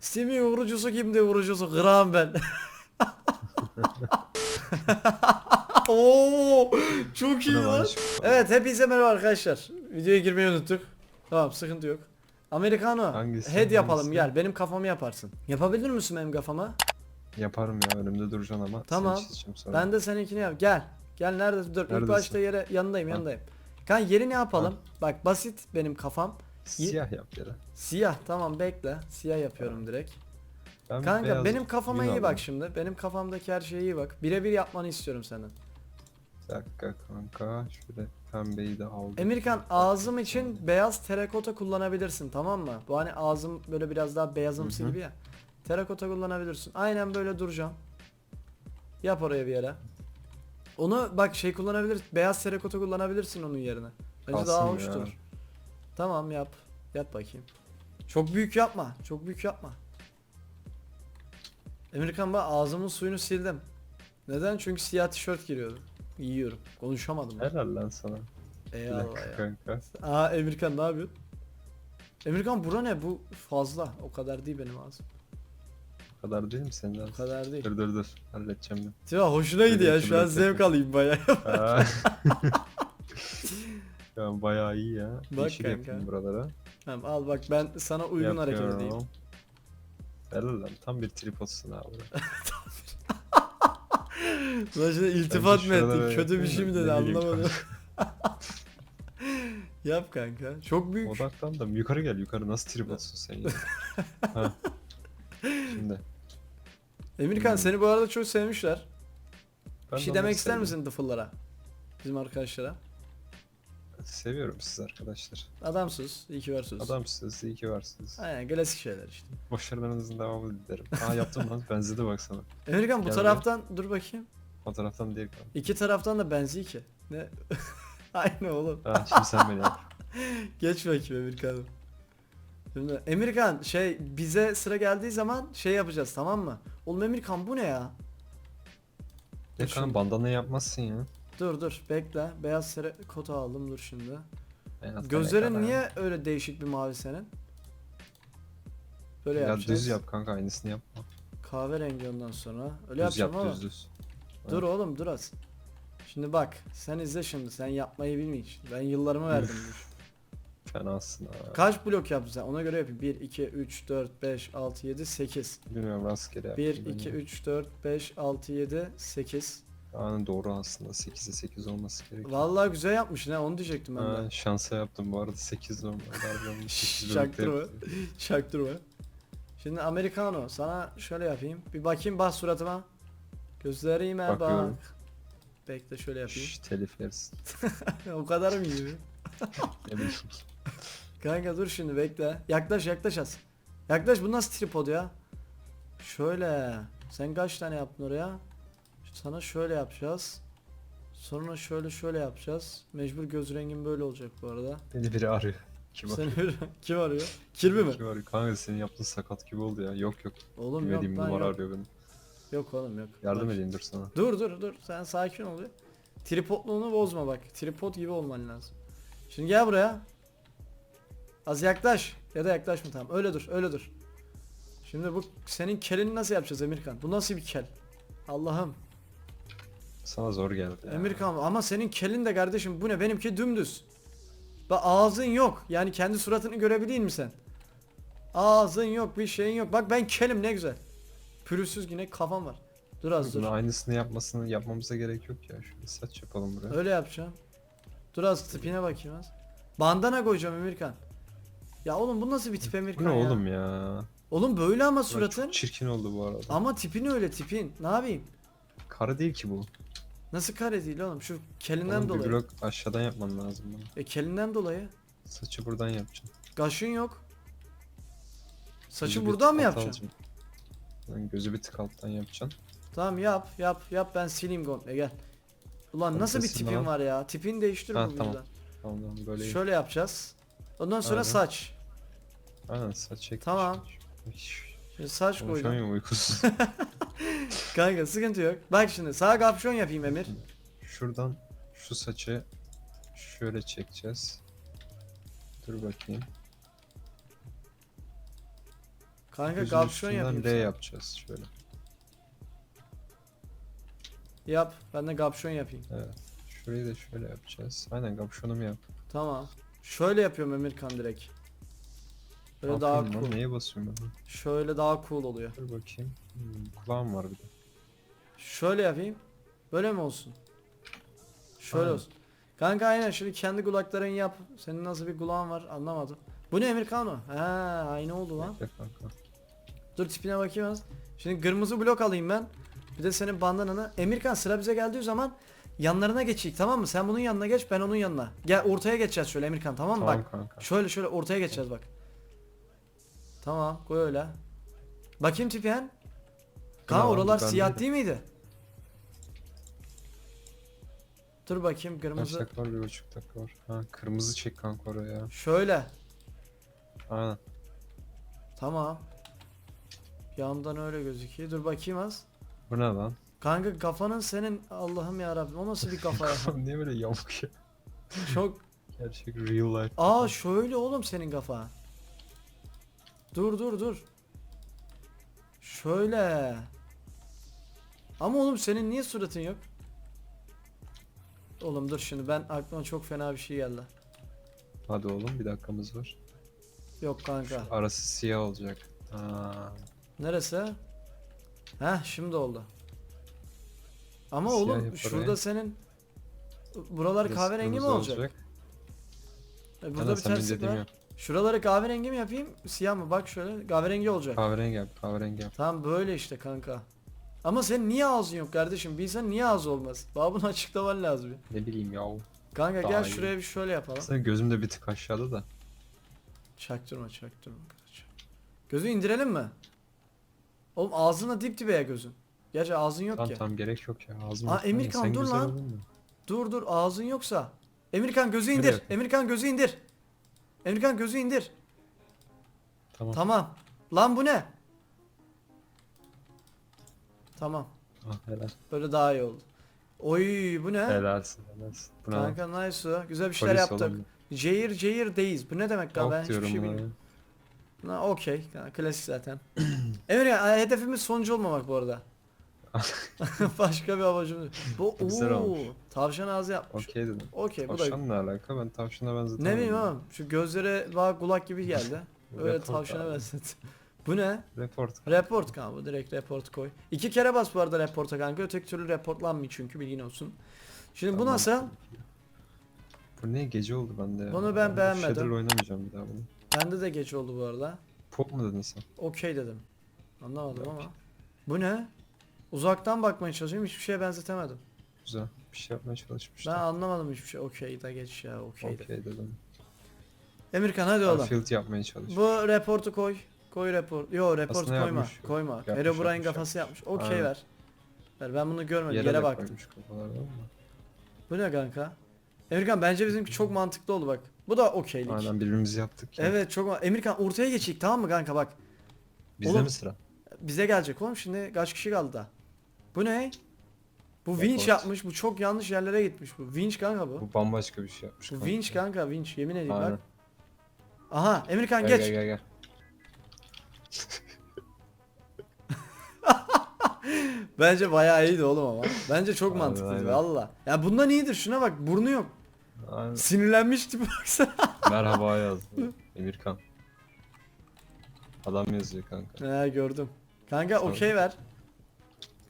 Steam'in vurucusu kimdi vurucusu? Graham ben. Oo, çok iyi lan. Evet hepinize merhaba arkadaşlar. Videoya girmeyi unuttuk. Tamam sıkıntı yok. Americano Hangisi, head yapalım hangisi? gel benim kafamı yaparsın. Yapabilir misin benim kafama? Yaparım ya önümde duracaksın ama. Tamam. Seni çizeceğim sonra. Ben de seninkini yap. Gel. Gel nerede? Dur ilk Neredesin? başta yere yanındayım yanındayım. Kan yeri ne yapalım? Bak basit benim kafam. Siyah yap yere. Siyah tamam bekle. Siyah yapıyorum direkt. Ben Kanka benim kafama iyi bak şimdi. Benim kafamdaki her şeye iyi bak. Birebir yapmanı istiyorum senden. Bir dakika kanka. Şöyle pembeyi de aldım. Emirkan ağzım için beyaz terakota kullanabilirsin tamam mı? Bu hani ağzım böyle biraz daha beyazımsı Hı hı. gibi ya. Terakota kullanabilirsin. Aynen böyle duracağım. Yap oraya bir yere. Onu bak şey kullanabilir. Beyaz terakota kullanabilirsin onun yerine. Bence Kalsın daha ya. hoş durur. Tamam yap. Yap bakayım. Çok büyük yapma. Çok büyük yapma. Emirkan bak ağzımın suyunu sildim. Neden? Çünkü siyah tişört giriyordu. Yiyorum. Konuşamadım. ben. Helal lan sana. Eyvallah ya. kanka. Aa Emirkan ne yapıyorsun? Emirkan bura ne? Bu fazla. O kadar değil benim ağzım. O kadar değil mi senin O ağzın? kadar değil. Dur dur dur. Halledeceğim ben. Tiba hoşuna gidiyor ya. Şu an zevk alayım baya. Aa. ya bayağı iyi ya. Bak Yeşil kanka. buralara. Tamam al bak ben sana uygun hareket edeyim. Yapıyorum. Helal lan tam bir tripodsun abi. Lan şimdi iltifat mı şurada ettin? Kötü bir şey mi dedi Ne bileyim anlamadım. Yap kanka. Çok büyük. Odaklan da yukarı gel yukarı nasıl tripodsun sen ya? ha. Şimdi. Emirkan Hmm. seni bu arada çok sevmişler. Ben bir şey de demek ister sevdim. misin dıfıllara? Bizim arkadaşlara. Seviyorum sizi arkadaşlar. Adamsız. iyi ki varsınız. Adamsınız, iyi ki varsınız. Aynen klasik şeyler işte. Başarılarınızın devamını dilerim. Aa yaptım lan benzedi baksana. Emirkan bu Gel taraftan dur bakayım. Fotoğraftan değil kanka. İki taraftan da benziyor ki. Ne? Aynı oğlum. Ha şimdi sen beni yap. Geç bakayım Emirkan'ım. Şimdi Emirkan şey bize sıra geldiği zaman şey yapacağız tamam mı? Oğlum Emirkan bu ne ya? Kanka şimdi. bandana yapmazsın ya. Dur dur bekle. Beyaz sere kota aldım dur şimdi. Ne Gözlerin niye öyle değişik bir mavi senin? Böyle Ya yapacağız. düz yap kanka aynısını yapma. Kahverengi ondan sonra. Öyle düz yapacağım yap ama. düz düz. Dur oğlum dur az. Şimdi bak sen izle şimdi sen yapmayı bilmiyorsun. Ben yıllarımı verdim bu işe. Fenasın ha. Kaç blok yaptın sen? Ona göre yapayım. 1, 2, 3, 4, 5, 6, 7, 8. Bilmiyorum rastgele yaptım. 1, ben 2, ya. 3, 4, 5, 6, 7, 8. Aynen doğru aslında 8'e 8 olması gerekiyor. Vallahi güzel yapmışsın ha onu diyecektim ben Ha, de. şansa yaptım bu arada 8 normal. Harbiden 8 Çaktırma. Çaktırma. Şimdi Americano sana şöyle yapayım. Bir bakayım bas suratıma. Gözlerime bak. Bakıyorum. Bekle şöyle yapayım. Şşş telif yersin. o kadar mı bileyim. Kanka dur şimdi bekle. Yaklaş yaklaş az. Yaklaş bu nasıl tripod ya? Şöyle. Sen kaç tane yaptın oraya? Sana şöyle yapacağız. Sonra şöyle şöyle yapacağız. Mecbur göz rengin böyle olacak bu arada. Beni biri arıyor. Kim Seni arıyor? kim arıyor? Kirby mi? Kim arıyor? Kanka senin yaptığın sakat gibi oldu ya. Yok yok. Oğlum yok Bilmediğim lan numara yok. arıyor beni. Yok oğlum yok. Yardım Bak. edeyim dur sana. Dur dur dur. Sen sakin ol ya. Tripodluğunu bozma bak. Tripod gibi olman lazım. Şimdi gel buraya. Az yaklaş. Ya da yaklaşma tamam. Öyle dur. Öyle dur. Şimdi bu senin kelini nasıl yapacağız Emirkan? Bu nasıl bir kel? Allah'ım. Sana zor geldi ya. Emirkan ama senin kelin de kardeşim bu ne? Benimki dümdüz. Bak ağzın yok. Yani kendi suratını görebileyim mi sen? Ağzın yok, bir şeyin yok. Bak ben kelim ne güzel. Pürüzsüz yine kafam var. Dur az dur. Bunun aynısını yapmasını yapmamıza gerek yok ya. Şöyle saç yapalım buraya. Öyle yapacağım. Dur az tipine bakayım az. Bandana koyacağım Emirkan. Ya oğlum bu nasıl bir tip Bu Emirkan ne ya? oğlum ya? Oğlum böyle ama suratın. Çok çirkin oldu bu arada. Ama tipin öyle tipin. Ne yapayım? Kara değil ki bu. Nasıl kare değil oğlum? Şu kelinden Oğlum bir dolayı. blok aşağıdan yapman lazım bunu. E kelinden dolayı. Saçı buradan yapacaksın. Kaşın yok. Saçı Gözü bir buradan mı tık alt yapacaksın? alacaksın. Lan gözü bir tık alttan yapacaksın. Tamam yap yap yap ben sileyim komple gel. Ulan nasıl bir Komple silme tipin var ya? Tipini değiştir Ha, bu tamam. Tamam tamam böyle. Şöyle yapacağız. Ondan sonra Aynen. saç. Aynen saç çek. Tamam. Şimdi saç koydum. Konuşamıyorum uykusuz. Kanka sıkıntı yok. Bak şimdi sağ kapşon yapayım Emir. Şuradan şu saçı şöyle çekeceğiz. Dur bakayım. Kanka Gözün gapşon üstünden yapayım L sana. yapacağız şöyle. Yap. Ben de gapşon yapayım. Evet. Şurayı da şöyle yapacağız. Aynen kapşonumu yap. Tamam. Şöyle yapıyorum Emirkan direkt. Böyle daha Aferin lan, cool. Neye basıyorum ben? Şöyle daha cool oluyor. Dur bakayım. Hmm, kulağım var bir de. Şöyle yapayım. Böyle mi olsun? Şöyle Aynen. olsun. Kanka aynen şimdi kendi kulakların yap. Senin nasıl bir kulağın var anlamadım. Bu ne Emirkano? He aynı oldu lan. Dur tipine bakayım az. Şimdi kırmızı blok alayım ben. Bir de senin bandananı. Emirkan sıra bize geldiği zaman yanlarına geçeyim tamam mı? Sen bunun yanına geç ben onun yanına. Gel ortaya geçeceğiz şöyle Emirkan tamam mı? Tamam Bak kanka. şöyle şöyle ortaya geçeceğiz bak. Tamam koy öyle. Bakayım tipen. Kaan Tamam, oralar ben siyah değilim. değil miydi? Dur bakayım Kaç kırmızı. dakika var? Bir buçuk dakika var. Ha kırmızı çek kanka oraya. Şöyle. Aynen. Tamam. Yandan öyle gözüküyor. Dur bakayım az. Bu ne lan? Kanka kafanın senin Allah'ım ya Rabbim o nasıl bir kafa ya? Niye böyle yamuk ya? Çok Gerçek real life. Aa şöyle oğlum senin kafa. Dur dur dur. Şöyle. Ama oğlum senin niye suratın yok? Oğlum dur şimdi ben aklıma çok fena bir şey geldi. Hadi oğlum bir dakikamız var. Yok kanka. Arası siyah olacak. Ha. Neresi? Heh şimdi oldu. Ama Siyah oğlum yap şurada senin buralar Burası kahverengi mi kırmızı olacak? E, burada Aynen, bir terslik var. yap. Şuraları kahverengi mi yapayım? Siyah mı? Bak şöyle kahverengi olacak. Kahverengi yap, kahverengi yap. Tamam böyle işte kanka. Ama senin niye ağzın yok kardeşim? Bir insan niye ağzı olmaz? Bana bunu açıklaman lazım. ya. Ne bileyim ya. Kanka Daha gel iyi. şuraya bir şöyle yapalım. Aslında gözüm de bir tık aşağıda da. Çaktırma çaktırma. Gözü indirelim mi? Oğlum ağzına dip dibe ya gözün. Gerçi ağzın yok Tamam ki. tamam gerek yok ya. Ağzım Aa. Emirkan, Sen dur lan. Dur dur ağzın yoksa. Emirkan gözü indir. Emirkan gözü indir. Emirkan gözü indir. Tamam. Tamam. Lan bu ne? Tamam. Ah, helal. Böyle daha iyi oldu. Oy bu ne? Helalsin helalsin. Bu ne? Kanka nice o. Güzel bir şeyler Polis yaptık. olan Cehir cehir deyiz. Bu ne demek lan ben hiçbir diyorum şey bilmiyorum. Ha, Okey. Klasik zaten. Emir ya hedefimiz sonuncu olmamak bu arada. Başka bir amacım yok. Bu Güzel ooo, olmuş. tavşan ağzı yapmış. Okey dedim. Okey bu da Tavşanla alaka ben tavşana benzetemem. ne bileyim oğlum şu gözlere bak kulak gibi geldi. Öyle Report tavşana abi. benzetti. bu ne? Report. Report kanka bu direkt report koy. İki kere bas bu arada reporta kanka öteki türlü reportlanmıyor çünkü bilgin olsun. Şimdi bu Tamam. nasıl? Bu ne gece oldu bende ya. Bunu ben beğenmedim. Shader'la oynamayacağım bir daha bunu. Bende de geç oldu bu arada. Pop mu dedin sen? Okey dedim. Anlamadım ama. Bu ne? Uzaktan bakmaya çalışıyorum hiçbir şeye benzetemedim. Güzel. Bir şey yapmaya Ben çalışmıştım. anlamadım hiçbir şey. Okey de geç ya okey Okey de. dedim. Emirkan hadi oğlum. Garfield yapmaya çalışmış. Bu reportu koy. Koy report. Yo report Aslında koyma. yapmış. Koyma. Yapmış, Herobrine yapmış, kafası yapmış. Okey Aynen. ver. Ver ben bunu görmedim. Yere, de baktım. koymuş kafalardan ama. Bu ne kanka? Emirkan bence bizimki çok mantıklı oldu bak. Bu da okeylik. Aynen birbirimizi yaptık ya. Evet çok ma- Emirkan ortaya geçeyim tamam mı kanka bak. Bizde Oğlum, mi sıra? Bize gelecek oğlum şimdi kaç kişi kaldı da. Bu ne? Bu Report. vinç yapmış. Bu çok yanlış yerlere gitmiş bu. Vinç kanka bu. Bu bambaşka bir şey yapmış. Bu kanka. vinç kanka vinç yemin edeyim Aynen. bak. Aha Emirkan Gel, geç. gel gel gel. Bence bayağı iyiydi oğlum ama. Bence çok Aynen, mantıklıydı aynen. valla. Ya bundan iyidir şuna bak burnu yok. Aynen. Sinirlenmiş tipi baksana. Merhaba yazdı. Emirkan. Adam yazıyor kanka. He gördüm. Kanka okey ver.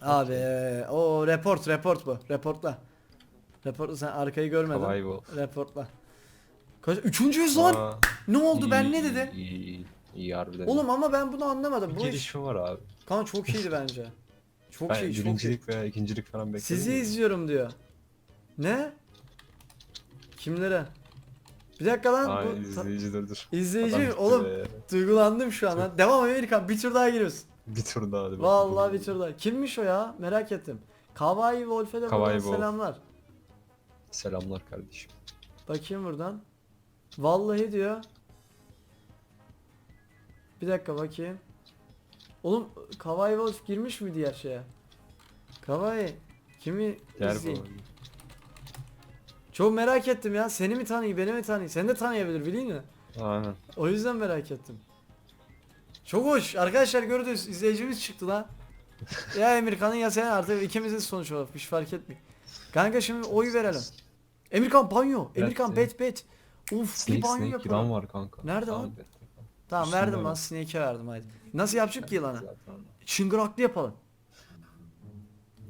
Abi o report report bu. Reportla. Reportla sen arkayı görmedin. Reportla. Kaç üçüncüyüz lan. Aa, Ne oldu ben ne dedim? İyi, iyi, iyi harbiden. Oğlum ama ben bunu anlamadım. Bu iş gelişme var abi. kanka çok iyiydi bence. Çok Ben iyi çok iyi. birincilik veya ikincilik falan bekledim. Sizi de. izliyorum diyor. Ne? Kimlere? Bir dakika lan Aa, bu izleyici dur dur. izleyici Adam gitti oğlum be. duygulandım şu an. lan. Devam Amerikan bir tur daha giriyoruz. Bir tur daha hadi. Vallahi bakalım. bir tur daha. Kimmiş o ya? Merak ettim. Kawaii Wolf'e de Kawaii buradan Wolf. selamlar. Selamlar kardeşim. Bakayım buradan. Vallahi diyor. Bir dakika bakayım. Oğlum Kawaii Wolf girmiş mi diğer şeye? Kawaii kimi Gel izleyeyim? bu. Çok merak ettim ya. Seni mi tanıyor, beni mi tanıyor? Seni de tanıyabilir bileyim mi? Aynen. O yüzden merak ettim. Çok hoş. Arkadaşlar gördünüz izleyicimiz çıktı lan. ya Emirkan'ın ya sen artık ikimizin sonuç olarak hiç fark etmiyor. Kanka şimdi oy verelim. Emirkan banyo. Emirkan bet bet. Uf bir Snake banyo snake yapalım. var kanka. Nerede Tamam, lan? Tamam Üstünde verdim lan Snake'e verdim haydi. Nasıl yapacak ki? Zaten. Çıngıraklı yapalım.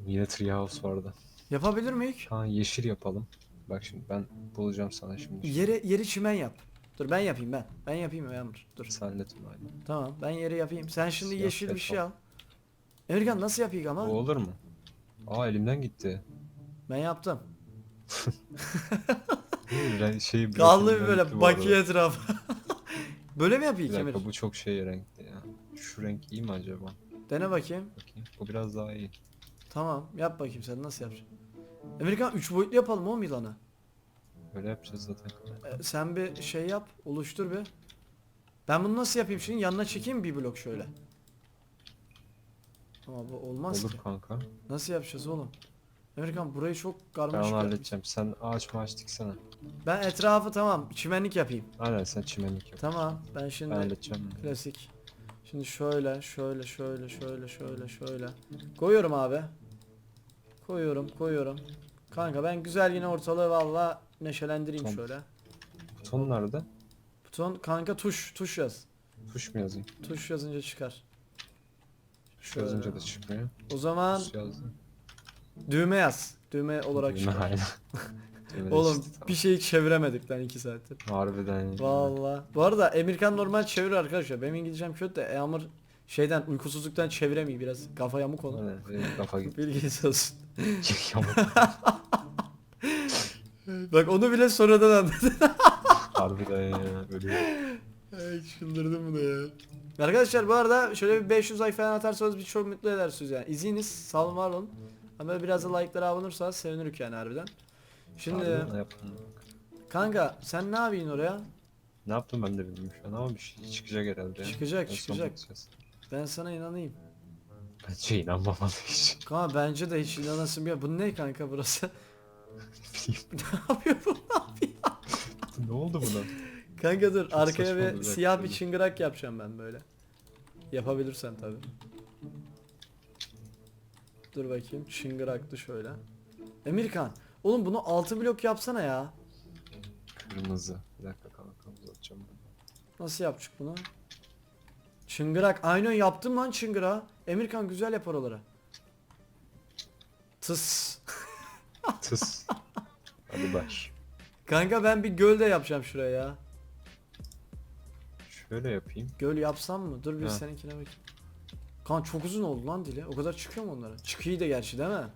Yine treehouse vardı. Yapabilir miyiz? Ha yeşil yapalım. Bak şimdi ben bulacağım sana şimdi. Yeri yeri çimen yap. Dur ben yapayım ben. Ben yapayım Yağmur. Dur. Sen onu hadi. Tamam ben yeri yapayım. Sen şimdi Siyah yeşil bir şey al. Emirkan nasıl yapayım O ama? olur mu? Aa elimden gitti. Ben yaptım. Re- şey Kaldı bir böyle bakiye etrafı. böyle mi yapayım Emir? bu çok şey renkli ya. Şu renk iyi mi acaba? Dene bakayım. Bakayım. Bu biraz daha iyi. Tamam yap bakayım sen nasıl yapacaksın? Emirkan 3 boyutlu yapalım oğlum yılanı. Böyle yapacağız zaten. Ee, sen bir şey yap, oluştur bir. Ben bunu nasıl yapayım şimdi? Yanına çekeyim bir blok şöyle. Ama bu olmaz Olur ki. kanka. Nasıl yapacağız oğlum? Emirkan burayı çok Ben karmaşık onu halledeceğim. Sen ağaç maaş diksene. Ben etrafı tamam çimenlik yapayım. Aynen sen çimenlik yap. Tamam ben şimdi Ben halledeceğim. klasik. Şimdi şöyle şöyle şöyle şöyle şöyle şöyle. Koyuyorum abi. Koyuyorum koyuyorum. Kanka ben güzel yine ortalığı valla neşelendireyim Tamam. şöyle. Buton nerede? Buton kanka tuş tuş yaz. Tuş mu yazayım? Tuş yazınca çıkar. Tuş yazınca da çıkmıyor. O zaman Tuş yazdım. düğme yaz. Düğme olarak Düğme çıkar. Oğlum işte, tamam. bir şey çeviremedik lan 2 saattir. Harbiden. Valla. Bu arada Emirkan normal çeviriyor arkadaşlar. Benim İngilizcem kötü de Yağmur şeyden uykusuzluktan çeviremiyor biraz. Kafa yamuk. Aynen, benim kafa gitti. Bilginiz olsun. Yamuk. Bak onu bile sonradan anladım. Harbiden ya. Ölüyor. Ay çıldırdım bunu ya. Arkadaşlar bu arada şöyle bir 500 like falan atarsanız bizi çok mutlu edersiniz yani. İzleyiniz, sağ olun var olun. Ama biraz da like'lara abonursanız sevinirik yani harbiden. Şimdi Harbiden ne yaptın? kanka sen ne yapıyorsun oraya? Ne yaptım ben de bilmiyorum şu an ama bir şey çıkacak herhalde ya. Çıkacak, En son çıkacak. bakacağız. Ben sana inanayım. Bence inanmamalı hiç. Kanka bence de hiç inanasın bir Bu ne kanka burası? Ne yapıyor bu? ne oldu buna? Kanka dur arkaya saçma bir olacak siyah bir böyle. çıngırak yapacağım ben böyle. Yapabilirsen tabi. Dur bakayım çıngıraktı şöyle. Emirkan oğlum bunu 6 blok yapsana ya. Kırmızı. Bir dakika kanka uzatacağım bunu. Nasıl yapacak bunu? Çıngırak aynen yaptım lan çıngırağı. Emirkan güzel yapar oraları. Tıs. Tıs. Hadi bak. Kanka ben bir göl de yapacağım şuraya ya. Şöyle yapayım. Göl yapsam mı? Dur bir Ha. seninkine bakayım. Kan çok uzun oldu lan dili. O kadar çıkıyor mu onlara? Çıkıyor da gerçi değil mi?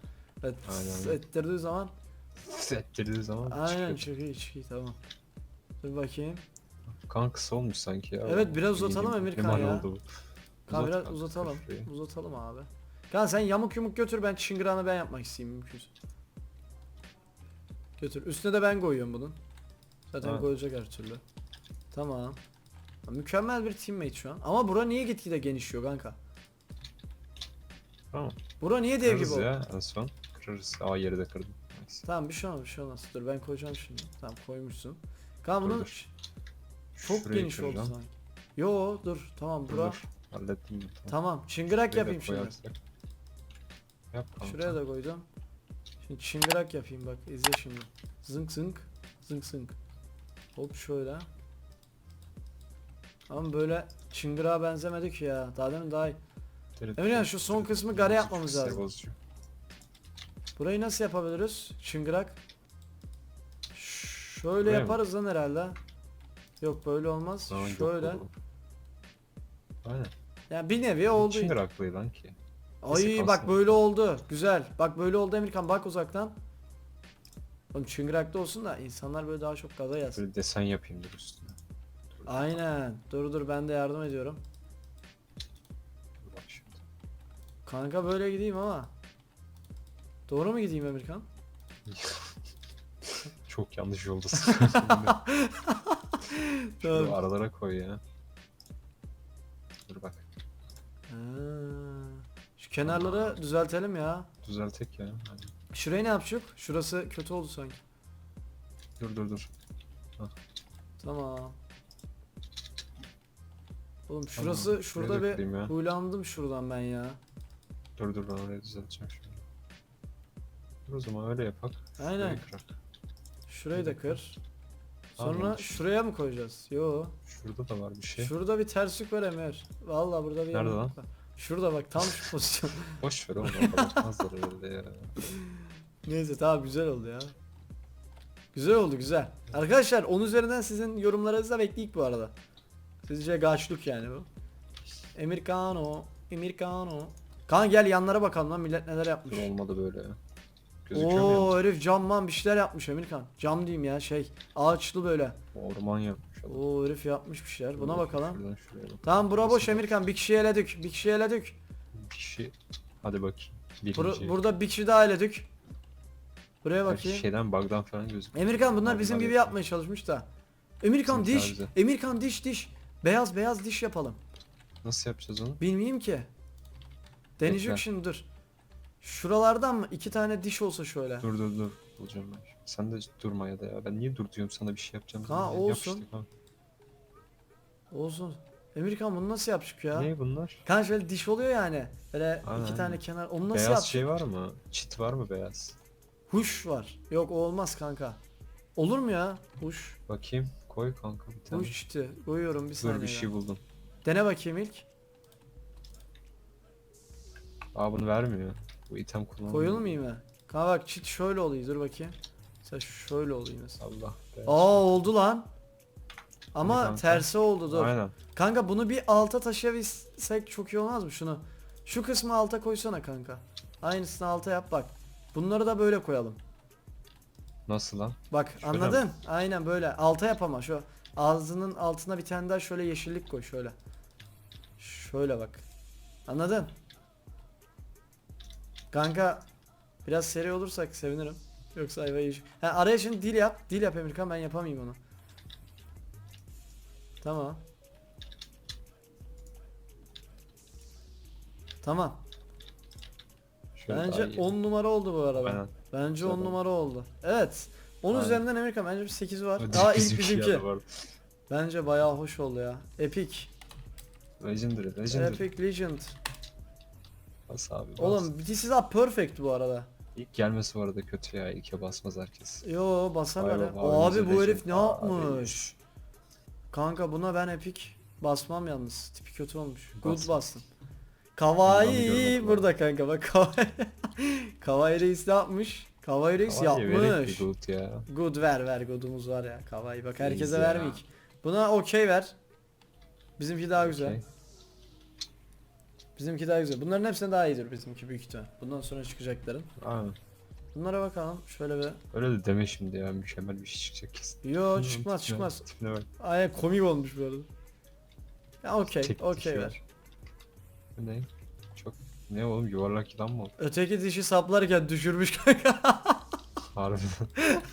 Evet, Aynen. ettirdiği zaman Ettirdiği zaman aynen çıkıyor. çıkıyor çıkıyor tamam. Dur bakayım. Kan kısa olmuş sanki ya. Evet, biraz uzatalım Emirkan ihtimal ya. oldu bu. Kan Uzat biraz kanka, uzatalım. şurayı. Uzatalım abi. Kan sen yamuk yumuk götür ben çıngırağını ben yapmak isteyeyim mümkünse. Götür. Üstüne de ben koyuyorum bunun. Zaten Ha. koyacak her türlü. Tamam. Mükemmel bir teammate şu an. Ama bura niye gitgide genişliyor kanka? Tamam. Bura niye dev gibi oldu? ya en son. Kırarız. Aa yeri de kırdım. Neyse. Tamam bir şey olmaz bir şey olmaz. Dur ben koyacağım şimdi. Tamam koymuşsun. Kan Dur, bunun dur. çok Şurayı geniş oldu kıracağım. sanki. Yo dur tamam Dur, bura. dur. Hallettim. mi? Tamam. Tamam çıngırak Şurayı yapayım şimdi. Yap kanka. Şuraya da koydum. Şimdi çıngırak yapayım bak izle şimdi. Zınk zınk zınk zınk. Hop şöyle. Ama böyle çıngırağa benzemedi ki ya. Daha demin daha iyi. Emrecan şu son kısmı gare yapmamız lazım. Burayı nasıl yapabiliriz? Çıngırak. Şöyle Buraya mı? yaparız lan herhalde. Yok böyle olmaz. Yok, Şöyle. Aynen. Yani bir nevi oldu. Çıngıraklı lan ki. Ay bak böyle oldu. Güzel. Bak böyle oldu Emirkan bak uzaktan. Oğlum çıngırakta olsun da insanlar böyle daha çok gaza yazsın. Böyle desen yapayım dur üstüne. Dur, Aynen. Dur dur ben de yardım ediyorum. dur bak şimdi. Kanka böyle gideyim ama. Doğru mu gideyim Emirkan? Çok yanlış yoldasın. Şunu aralara koy ya. Dur bak. Ha. Şu kenarları düzeltelim ya. Düzeltek ya. Hadi. Şurayı ne yapacak? Şurası kötü oldu sanki. Dur dur dur. Tamam. Oğlum şurası Tamam, şurada şuraya bir ya. huylandım şuradan ben ya. Dur dur ben orayı düzelteceğim şimdi. Dur o zaman öyle yapak. Aynen. Şurayı kırak. Şurayı da kır. Sonra şuraya mı koyacağız? Yo. Şurada da var bir şey. Şurada bir terslik var Emir. Vallahi burada bir Nerede yamuk var. Şurada bak tam şu pozisyon. Boş ver oğlum bakmazlar herhalde ya. Neyse tamam güzel oldu ya. Güzel oldu güzel. Arkadaşlar 10 üzerinden sizin yorumlarınızı da bekleyik bu arada. Sizce gaçlık yani bu. Emirkano, Emirkano. Kaan gel yanlara bakalım lan millet neler yapmış. Olmadı böyle ya. Gözüküyor mu Oo yalnız? herif camman bir şeyler yapmış Emirkan. Cam diyeyim ya şey ağaçlı böyle. Orman adam. Oo herif yapmış bir şeyler. Buna bakalım. Şuradan şuraya bak. Tamam bura boş? Emirkan. Bir kişiyi eledik. Bir kişiyi eledik. Bir kişi. Hadi bakayım. Bur- burada bir kişi daha eledik. Buraya Belki bakayım. Şeyden bug'dan falan gözüküyor. Emirkan bunlar bizim gibi yapmaya çalışmış da. Emirkan diş. bize. Emirkan diş diş. Beyaz beyaz diş yapalım. Nasıl yapacağız onu? Bilmeyeyim ki. Deneyecek Bekle. şimdi dur. Şuralardan mı iki tane diş olsa şöyle. Dur dur dur. Bulacağım ben. Sen de durma ya da ya. Ben niye dur diyorum sana bir şey yapacağım. Ha. Yap olsun. işte, ha. Olsun. Emirkan bunu nasıl yapacak ya? Ne bunlar? Kan şöyle diş oluyor yani. Böyle Aynen, iki tane kenar. Onu nasıl beyaz şey var mı? Çit var mı beyaz? Huş var. Yok o olmaz kanka. Olur mu ya? Huş. Bakayım. Koy kanka bir tane. Huş çiti. Koyuyorum bir saniye. Dur bir şey buldum. Dene bakayım ilk. Aa bunu vermiyor. Bu item kullanılıyor. Koyulmayayım mı? Kanka bak çit şöyle oluyor. Dur bakayım. Mesela şöyle oluyor mesela. Allah be. Aa oldu lan. Ama kanka? tersi oldu dur. Aynen. Kanka bunu bir alta taşıyabilsek çok iyi olmaz mı şunu? Şu kısmı alta koysana kanka. Aynısını alta yap bak. Bunları da böyle koyalım. Nasıl lan? Bak Şöyle mi? anladın? Aynen böyle. Alta yap ama şu ağzının altına bir tane daha şöyle yeşillik koy şöyle. Şöyle bak. Anladın? Kanka biraz seri olursak sevinirim. Yoksa ayvayı yemiş- Ha araya şimdi dil yap. Dil yap Emirkan ben yapamayayım onu. Tamam. Tamam. Şöyle Bence iyi. 10 numara oldu bu arada. Aynen. Bence 10 Güzel numara oldu. Evet. 10 Aynen. üzerinden Amerika bence bir 8 var. Hadi Daha ilk bizimki. Bence bayağı hoş oldu ya. Epic. Legendary, Legendary. Epic Legend. Bas abi bas. Oğlum this is a perfect bu arada. İlk gelmesi bu arada kötü ya. İlke basmaz herkes. Yo basarlar Vay ya. Abi bu herif ne Abi. yapmış? Kanka buna ben Epic basmam yalnız. Tipi kötü olmuş. Good Bas. bastım. Bundan Kawaii görmedim burada kanka bak Kawaii. Kawaii Reis ne yapmış? Kawaii Reis Ama verek bir yapmış. good ya. Good ver ver good'umuz var ya Kawaii bak herkese ya. vermeyik. Buna okey ver. Bizimki daha güzel. Okey. Bizimki daha güzel. Bunların hepsine daha iyidir bizimki büyük ihtimal. Bundan sonra çıkacakların. Aynen. Bunlara bakalım. Şöyle bir. Öyle de deme şimdi ya. Mükemmel bir şey çıkacak kesin. Yo çıkmaz çıkmaz. Tipine bak. Ay komik olmuş bu arada. Ya okey Tek okey dişi ver. Bu ne? Çok ne oğlum yuvarlak yılan mı oldu? Öteki dişi saplarken düşürmüş kanka. Harbi.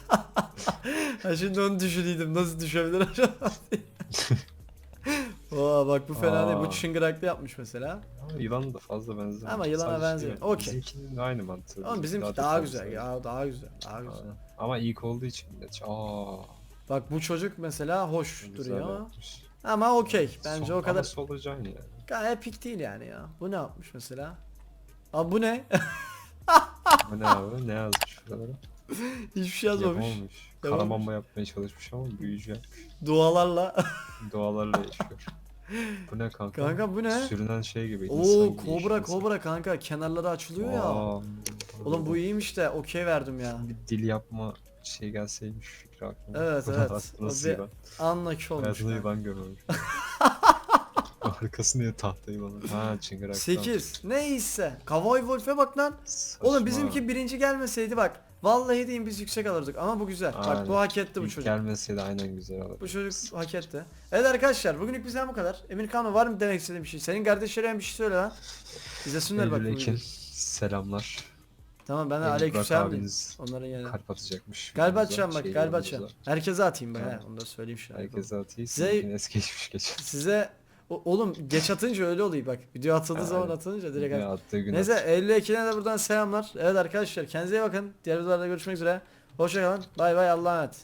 ha şimdi onu düşüneydim. Nasıl düşebilir acaba? Oo bak bu fena değil. Bu Aa. çıngıraklı yapmış mesela. Ama yılan da fazla benzemiyor. Ama yılana benziyor. Okey. Bizimkinin aynı mantığı. Ama bizimki Daha güzel ya daha güzel daha güzel. Ama ilk olduğu için millet. Aa. Bak bu çocuk mesela hoş güzel duruyor ama. yapmış. Ama okey. Bence Son- o kadar Ama solucan ya. gayet epik değil yani ya. Bu ne yapmış mesela? Abi bu ne? Bu ne abi? Ne yazmış şuralara? Hiçbir şey yazmamış. Yapamamış. Yapamamış. Karamamba yapmaya çalışmış ama büyücü yapmış. Dualarla. Doğalarla yaşıyor. Bu ne kanka? Kanka bu ne? Sürünen şey gibi. Oo kobra kobra kanka kenarları açılıyor ya. Aa, Oğlum bu iyiymiş de okey verdim ya. Bir dil yapma şey gelseymiş fikri aklıma. Evet, evet. Bir yılan? Anlaki olmuş. Hayatımda kanka. yılan görmemiş. Arkası niye tahta yılanı? Ha çıngıraktan. 8. Neyse. Cowboy Wolf'e bak lan. Saçma. Oğlum bizimki birinci gelmeseydi bak. Vallahi diyeyim biz yüksek alırdık ama bu güzel. Bak Aynen. bu hak etti bu İlk çocuk. gelmeseydi aynen güzel olur. Bu çocuk hak etti. Evet arkadaşlar bugünlük bizden bu kadar. Emir Kano var mı demek istediğin bir şey? Senin kardeşlerin bir şey söyle lan. İzlesinler bak. Eylül selamlar. Tamam ben de diyeyim. abiniz Onların yerine. kalp atacakmış. Kalp atacağım bak şey, kalp atacağım. Herkese atayım ben Tamam. he. Onu da söyleyeyim şimdi. Herkese atayım. Size- es geçmiş geç. Size o- oğlum geç atınca öyle oluyor bak. Video atıldığı zaman atılınca direkt Ne attığı gün Neyse 52'ne de buradan selamlar. Evet arkadaşlar kendinize iyi bakın. Diğer videolarda görüşmek üzere. Hoşçakalın. Bay bay Allah'a emanet.